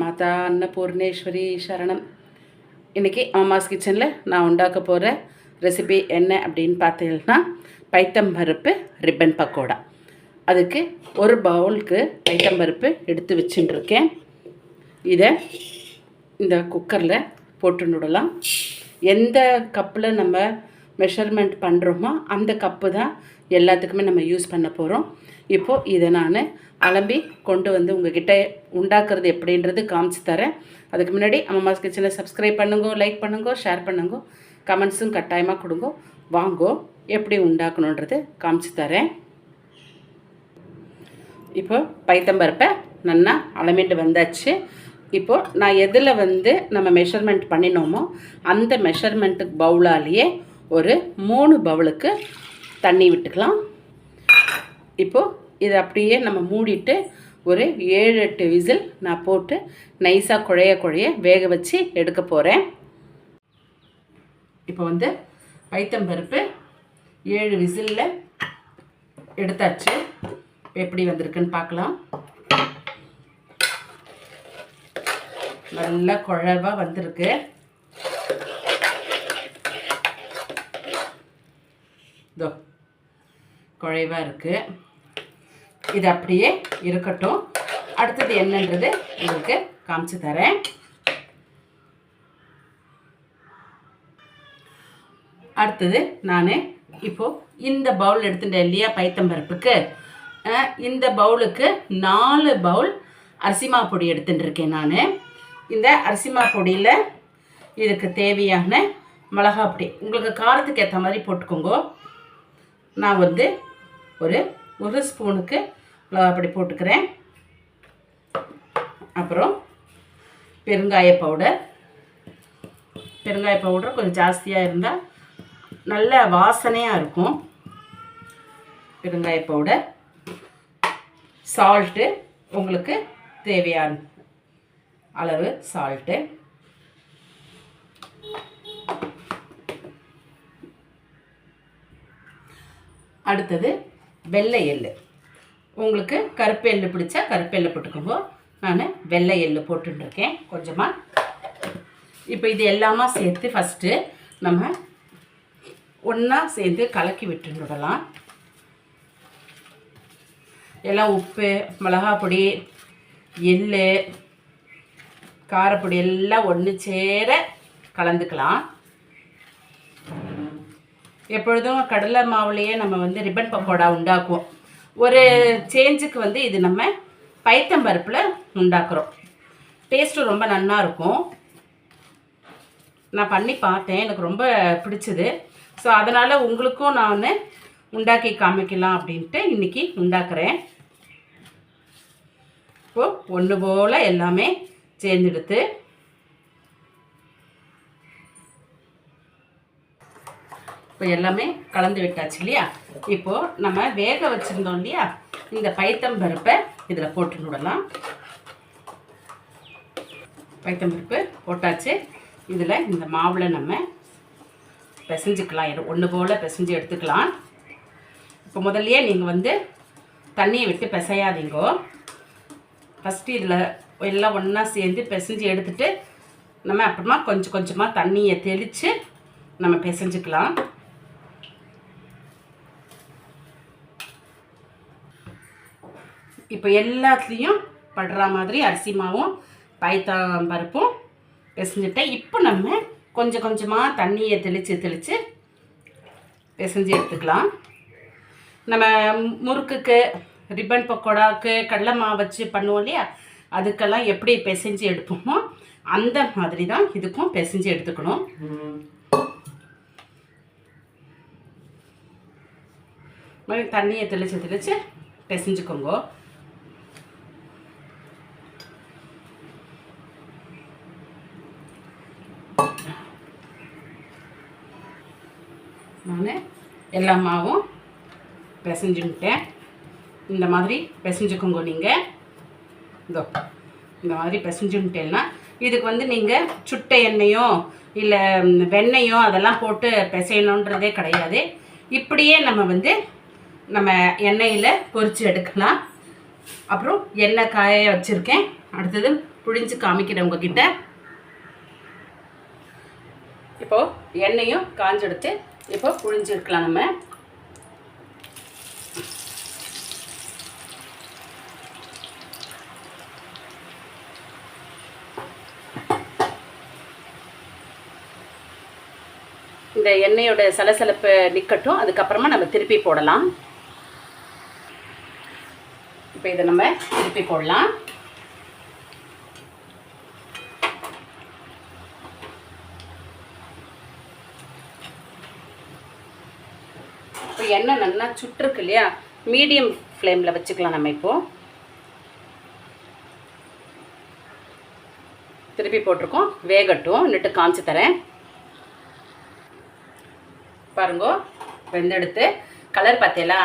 மாதா அன்னபூர்ணேஸ்வரி சரணம். இன்றைக்கி அம்மாஸ் கிச்சனில் நான் உண்டாக்க போகிற ரெசிபி என்ன அப்படின்னு பார்த்தீங்கன்னா பைத்தம்பருப்பு ரிப்பன் பக்கோடா. அதுக்கு ஒரு பவுலுக்கு பைத்தம்பருப்பு எடுத்து வச்சுட்டுருக்கேன். இதை இந்த குக்கரில் போட்டு விடலாம் எந்த கப்பில் நம்ம மெஷர்மெண்ட் பண்ணுறோமோ அந்த கப்பு தான் எல்லாத்துக்குமே நம்ம யூஸ் பண்ண போகிறோம் இப்போது இதை நான் அலம்பி கொண்டு வந்து உங்ககிட்ட உண்டாக்குறது எப்படின்றது காமிச்சு தரேன். அதுக்கு முன்னாடி அம்மாஸ் கிச்சனை சப்ஸ்கிரைப் பண்ணுங்க லைக் பண்ணுங்க ஷேர் பண்ணுங்க கமெண்ட்ஸும் கட்டாயமாக கொடுங்க. வாங்கோ எப்படி உண்டாக்கணுன்றது காமிச்சு தரேன். இப்போ பைத்தம்பருப்பை நல்லா அளமிட்டு வந்தாச்சு. இப்போ நான் எதில் வந்து நம்ம மெஷர்மெண்ட் பண்ணினோமோ அந்த மெஷர்மெண்ட்டுக்கு பவுலாலேயே ஒரு மூணு பவுலுக்கு தண்ணி விட்டுக்கலாம். இப்போது இதை அப்படியே நம்ம மூடிட்டு ஒரு ஏழு எட்டு விசில் நான் போட்டு நைஸாக குழைய குழைய வேக வச்சு எடுக்க போகிறேன் இப்போ வந்து பைத்தம்பருப்பு ஏழு விசிலில் எடுத்தாச்சு. எப்படி வந்திருக்குன்னு பார்க்கலாம். நல்லா குழவாக வந்திருக்கு. இதோ குழைவாக இருக்குது இது அப்படியே இருக்கட்டும். அடுத்தது என்னன்றது உங்களுக்கு காமிச்சு தரேன். அடுத்தது நான் இப்போது இந்த பவுல் எடுத்துட்டேன் இல்லையா பைத்தம்பருப்புக்கு இந்த பவுலுக்கு நாலு பவுல் அரிசிமா பொடி எடுத்துட்டுருக்கேன் நான். இந்த அரிசிமா பொடியில் இதுக்கு தேவையான மிளகா பொடி. உங்களுக்கு காரத்துக்கு ஏற்ற மாதிரி போட்டுக்கோங்க. நான் வந்து ஒரு ஒரு ஸ்பூனுக்கு அப்படி போட்டுக்கிறேன். அப்புறம் பெருங்காய பவுடர் பெருங்காய பவுடர் கொஞ்சம் ஜாஸ்தியாக இருந்தால் நல்ல வாசனையாக இருக்கும். பெருங்காய பவுடர் சால்ட்டு உங்களுக்கு தேவையான அளவு சால்ட்டு அடுத்தது வெள்ளை எள்ளு. உங்களுக்கு கருப்பு எள்ளு பிடிச்சா கருப்பு எள்ளு போட்டுக்கோங்க. நான் வெள்ளை எள்ளு போட்டுருக்கேன் கொஞ்சமாக இப்போ இது எல்லாமே சேர்த்து ஃபஸ்ட்டு நம்ம ஒன்றா சேர்ந்து கலக்கி விட்டுடலாம். எல்லாம் உப்பு மிளகா பொடி எள்ளு காரப்பொடி எல்லாம் ஒன்று சேர கலந்துக்கலாம். எப்பொழுதும் கடலை மாவுலேயே நம்ம வந்து ரிப்பன் பக்கோடா உண்டாக்குவோம். ஒரு சேஞ்சுக்கு வந்து இது நம்ம பைத்தம்பருப்பில் உண்டாக்குறோம். டேஸ்ட்டும் ரொம்ப நல்லா இருக்கும். நான் பண்ணி பார்த்தேன். எனக்கு ரொம்ப பிடிச்சது. ஸோ அதனால் உங்களுக்கும் நான் உண்டாக்கி காமிக்கலாம் அப்படின்ட்டு இன்றைக்கி உண்டாக்குறேன். இப்போது ஒன்று போல் எல்லாமே சேர்ந்தெடுத்து இப்போ எல்லாமே கலந்து விட்டாச்சு இல்லையா? இப்போது நம்ம வேக வச்சுருந்தோம் இல்லையா? இந்த பைத்தம்பருப்பை இதில் போட்டு விடலாம் பைத்தம்பருப்பு போட்டாச்சு. இதில் இந்த மாவில் நம்ம பிசைஞ்சுக்கலாம். ஒன்று போல் பிசைஞ்சு எடுத்துக்கலாம். இப்போ முதல்லையே நீங்கள் வந்து தண்ணியை விட்டு பிசையாதீங்கோ. ஃபஸ்ட்டு இதில் எல்லாம் ஒன்றா சேர்ந்து பிசைஞ்சு எடுத்துட்டு நம்ம அப்புறமா கொஞ்சம் கொஞ்சமாக தண்ணியை தெளித்து நம்ம பிசைஞ்சுக்கலாம். இப்போ எல்லாத்துலேயும் படுற மாதிரி அரிசி மாவும் பாய்த்தம் பருப்பும் பிசைஞ்சிட்டேன் இப்போ நம்ம கொஞ்சம் கொஞ்சமாக தண்ணியை தெளித்து தெளித்து பிசைஞ்சு எடுத்துக்கலாம். நம்ம முறுக்குக்கு ரிப்பன் பக்கோடாவுக்கு கடலை மாவு வச்சு பண்ணுவோம் இல்லையா? அதுக்கெல்லாம் எப்படி பிசைஞ்சு எடுப்போமோ அந்த மாதிரி தான் இதுக்கும் பிசைஞ்சு எடுத்துக்கணும். மாதிரி தண்ணியை தெளித்து தெளித்து பிசைஞ்சுக்கோங்க. நான் எல்லா மாவும் பிசைஞ்சுட்டேன் இந்த மாதிரி பிசைஞ்சுக்கோங்க நீங்கள் இதோ இந்த மாதிரி பிசைஞ்சுட்டேன்னா இதுக்கு வந்து நீங்கள் சுட்ட எண்ணெயோ இல்லை வெண்ணெயோ அதெல்லாம் போட்டு பிசையணுன்றதே கிடையாது. இப்படியே நம்ம வந்து நம்ம எண்ணெயில் பொரித்து எடுக்கலாம். அப்புறம் எண்ணெய் காய வச்சுருக்கேன். அடுத்தது புழிஞ்சு காமிக்கிறேன் உங்ககிட்ட. இப்போது எண்ணெயும் காஞ்செடுத்து இப்போ புழிஞ்சிருக்கலாம் நம்ம. இந்த எண்ணெயோட சலசலப்பு நிற்கட்டும் அதுக்கப்புறமா நம்ம திருப்பி போடலாம். இப்போ இதை நம்ம திருப்பி போடலாம். இப்போ எண்ணெய் நல்லா சுட்டுருக்கு இல்லையா? மீடியம் ஃப்ளேமில் வச்சுக்கலாம் நம்ம இப்போது திருப்பி போட்டிருக்கோம். வேகட்டும். நிட்டு காமிச்சு தரேன். பாருங்கோ வெந்தெடுத்து கலர் பார்த்தீங்களா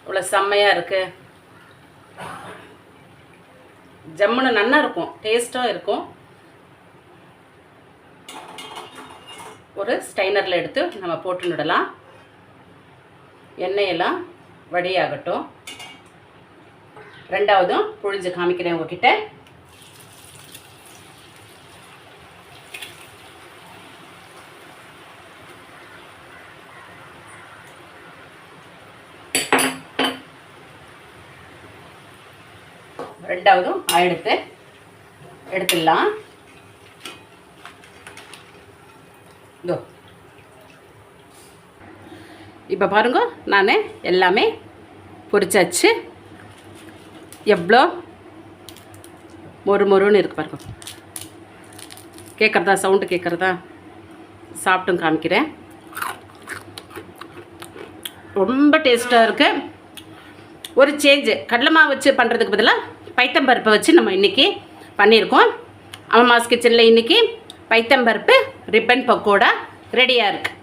இவ்வளோ செம்மையாக இருக்குது ஜம்முன்னு நல்லா இருக்கும். டேஸ்ட்டும் இருக்கும். ஒரு ஸ்டைனரில் எடுத்து நம்ம போட்டு விடலாம். எண்ணெயெல்லாம் வடியாகட்டும் ரெண்டாவதும் புழிஞ்சு காமிக்கிறேன் உங்ககிட்ட. ரெண்டாவதும் எடுத்து எடுத்துடலாம். இதோ. இப்போ பாருங்க நான் எல்லாமே பொரிச்சாச்சு. எவ்வளோ மொறு மொறுன்னு இருக்கு பாருங்க. கேட்குறதா சவுண்டு கேட்குறதா சாப்பிட்டும் காமிக்கிறேன். ரொம்ப டேஸ்ட்டாக இருக்குது ஒரு சேஞ்சு கடலை மாவு வச்சு பண்ணுறதுக்கு பதிலாக பைத்தம்பருப்பை வச்சு நம்ம இன்றைக்கி பண்ணியிருக்கோம். அம்மாஸ் கிச்சனில் இன்றைக்கி பைத்தம்பருப்பு ரிப்பன் பக்கோடா ரெடியாக இருக்குது